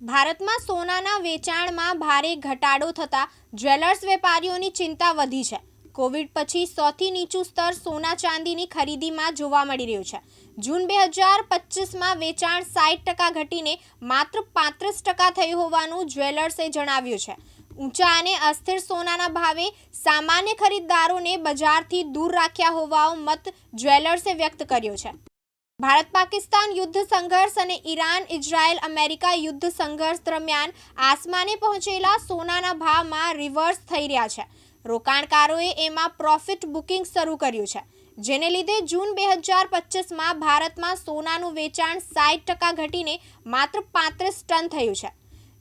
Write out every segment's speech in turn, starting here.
ભારતમાં સોનાના વેચાણમાં ભારે ઘટાડો થતાં જ્વેલર્સ વેપારીઓની ચિંતા વધી છે. કોવિડ પછી સૌથી નીચું સ્તર સોના ચાંદીની ખરીદીમાં જોવા મળી રહ્યું છે. જૂન બે હજાર પચીસમાં વેચાણ સાઠ ટકા ઘટીને માત્ર પાંત્રીસ ટકા થયું હોવાનું જ્વેલર્સે જણાવ્યું છે. ઊંચા અને અસ્થિર સોનાના ભાવે સામાન્ય ખરીદદારોને બજારથી દૂર રાખ્યા હોવાનો મત જ્વેલર્સે વ્યક્ત કર્યો છે. ભારત પાકિસ્તાન યુદ્ધ સંઘર્ષ અને ઈરાન, ઇઝરાયલ, અમેરિકા યુદ્ધ સંઘર્ષ દરમિયાન આસમાને પહોંચેલા સોનાના ભાવમાં રિવર્સ થઈ રહ્યા છે. રોકાણકારોએ એમાં પ્રોફિટ બુકિંગ શરૂ કર્યું છે. જેને લીધે જૂન બે હજાર પચીસમાં ભારતમાં સોનાનું વેચાણ સાઠ ટકા ઘટીને માત્ર પાંત્રીસ ટન થયું છે.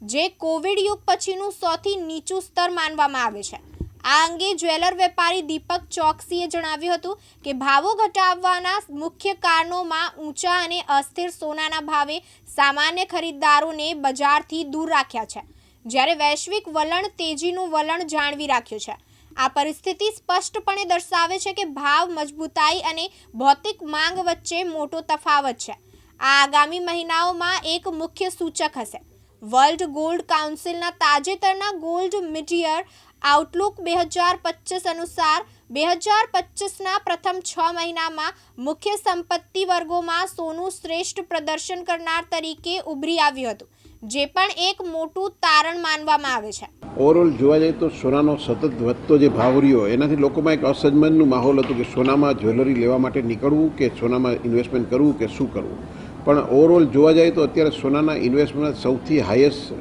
જે કોવિડ યુગ પછીનું સૌથી નીચું સ્તર માનવામાં આવે છે. આ અંગે જ્વેલર વેપારી દીપક ચોકસીએ જણાવ્યું હતું કે ભાવો ઘટાડવાના મુખ્ય કારણોમાં ઊંચા અને અસ્થિર સોનાના ભાવે સામાન્ય ખરીદદારોને બજારથી દૂર રાખ્યા છે. જ્યારે વૈશ્વિક વલણ તેજીનું વલણ જાળવી રાખ્યું છે. આ પરિસ્થિતિ સ્પષ્ટપણે દર્શાવે છે કે ભાવ, મજબૂતાઈ અને ભૌતિક માંગ વચ્ચે મોટો તફાવત છે. આ આગામી મહિનાઓમાં એક મુખ્ય સૂચક હશે. વર્લ્ડ ગોલ્ડ કાઉન્સિલના તાજેતરના ગોલ્ડ મિટિયર આઉટલુક બે હજાર પચીસ અનુસાર બે હજાર પચીસના પ્રથમ છ મહિનામાં મુખ્ય સંપત્તિ વર્ગોમાં સોનું શ્રેષ્ઠ પ્રદર્શન કરનાર તરીકે ઉભરી આવ્યું હતું, જે પણ એક મોટું તારણ માનવામાં આવે છે. ઓવરઓલ જોવા જઈએ તો સોનાનો સતત વધતો જે ભાવ રહ્યો, એનાથી લોકોમાં એક અસજમનનું માહોલ હતું કે સોનામાં જ્વેલરી લેવા માટે નીકળવું કે સોનામાં ઇન્વેસ્ટમેન્ટ કરવું કે શું કરવું. પણ ઓવરઓલ જોવા જાય તો અત્યારે સોનાના ઇન્વેસ્ટમેન્ટ સૌથી હાઈએસ્ટ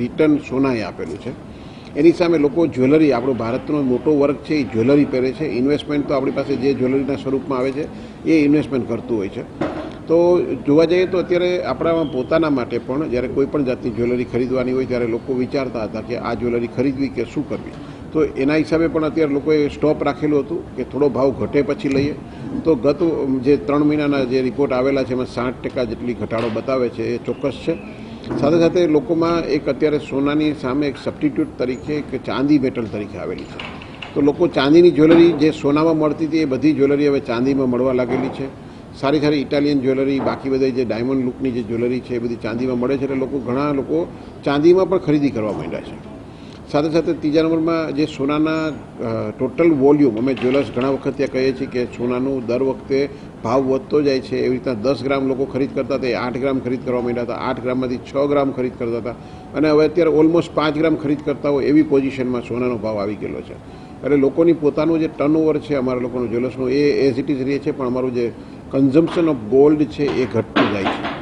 રિટર્ન સોનાએ આપેલું છે. એની સામે લોકો જ્વેલરી, આપણો ભારતનો મોટો વર્ગ છે, એ જ્વેલરી પહેરે છે. ઇન્વેસ્ટમેન્ટ તો આપણી પાસે જે જ્વેલરીના સ્વરૂપમાં આવે છે, એ ઇન્વેસ્ટમેન્ટ કરતું હોય છે. તો જોવા જઈએ તો અત્યારે આપણામાં પોતાના માટે પણ, જ્યારે કોઈ પણ જાતની જ્વેલરી ખરીદવાની હોય, ત્યારે લોકો વિચારતા હતા કે આ જ્વેલરી ખરીદવી કે શું કરવી. તો એના હિસાબે પણ અત્યારે લોકોએ સ્ટોપ રાખેલું હતું કે થોડો ભાવ ઘટે પછી લઈએ. તો ગત જે ત્રણ મહિનાના જે રિપોર્ટ આવેલા છે, એમાં સાઠ ટકા જેટલી ઘટાડો બતાવે છે, એ ચોક્કસ છે. સાથે સાથે લોકોમાં એક અત્યારે સોનાની સામે એક સબસ્ટિટ્યૂટ તરીકે એક ચાંદી મેટલ તરીકે આવેલી છે. તો લોકો ચાંદીની જ્વેલરી જે સોનામાં મળતી હતી એ બધી જ્વેલરી હવે ચાંદીમાં મળવા લાગેલી છે. સારી સારી ઇટાલિયન જ્વેલરી બાકી બધી જે ડાયમંડ લુકની જે જ્વેલરી છે એ બધી ચાંદીમાં મળે છે એટલે લોકો ઘણા લોકો ચાંદીમાં પણ ખરીદી કરવા માંડ્યા છે. સાથે સાથે ત્રીજા નંબરમાં જે સોનાના ટોટલ વોલ્યુમ અમે જ્વેલર્સ ઘણા વખત ત્યાં કહીએ છીએ કે સોનાનું દર વખતે ભાવ વધતો જાય છે. એવી રીતના દસ ગ્રામ લોકો ખરીદ કરતા હતા, એ આઠ ગ્રામ ખરીદ કરવા માંડ્યા હતા, આઠ ગ્રામમાંથી છ ગ્રામ ખરીદ કરતા હતા. અને હવે અત્યારે ઓલમોસ્ટ પાંચ ગ્રામ ખરીદ કરતા હોય એવી પોઝિશનમાં સોનાનો ભાવ આવી ગયેલો છે. એટલે લોકોની પોતાનું જે ટર્નઓવર છે, અમારા લોકોનું જ્વેલર્સનું એ એઝ ઇટ ઇઝ રહે છે, પણ અમારું જે કન્ઝમ્પશન ઓફ ગોલ્ડ છે, એ ઘટતું જાય છે.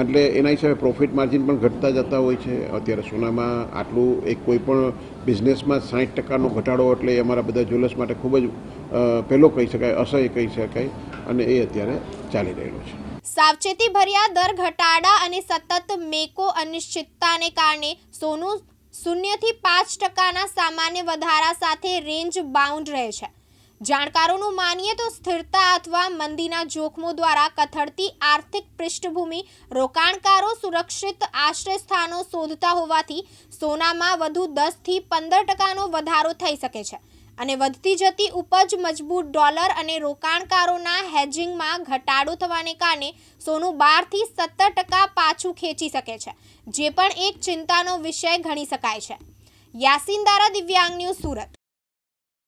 એટલે એના હિસાબે પ્રોફિટ માર્જિન પણ ઘટતા જતા હોય છે. અત્યારે સોનામાં આટલું એક કોઈ પણ બિઝનેસમાં સાઠ ટકાનો ઘટાડો એટલે અમારા બધા જ્વેલર્સ માટે ખૂબ જ પહેલો કહી શકાય, અસહ્ય કહી શકાય અને એ અત્યારે ચાલી રહેલું છે. સાવચેતી ભર્યા દર ઘટાડા અને સતત મેકો અનિશ્ચિતતાને કારણે સોનું શૂન્યથી પાંચ ટકાના સામાન્ય વધારા સાથે રેન્જ બાઉન્ડ રહે છે. જાણકારોનું માનીએ તો સ્થિરતા અથવા મંદીના જોખમો દ્વારા કથળતી આર્થિક પૃષ્ઠભૂમિ રોકાણકારો સુરક્ષિત આશ્રય સ્થાનો શોધતા હોવાથી સોનામાં વધુ દસથી પંદર ટકાનો વધારો થઈ શકે છે અને વધતી જતી ઉપજ મજબૂત ડોલર અને રોકાણકારોના હેજિંગમાં ઘટાડો થવાને કારણે સોનું બારથી સત્તર ટકા પાછું ખેંચી શકે છે, જે પણ એક ચિંતાનો વિષય ગણી શકાય છે. યાસીન દારા દિવ્યાંગ ન્યૂઝ સુરત.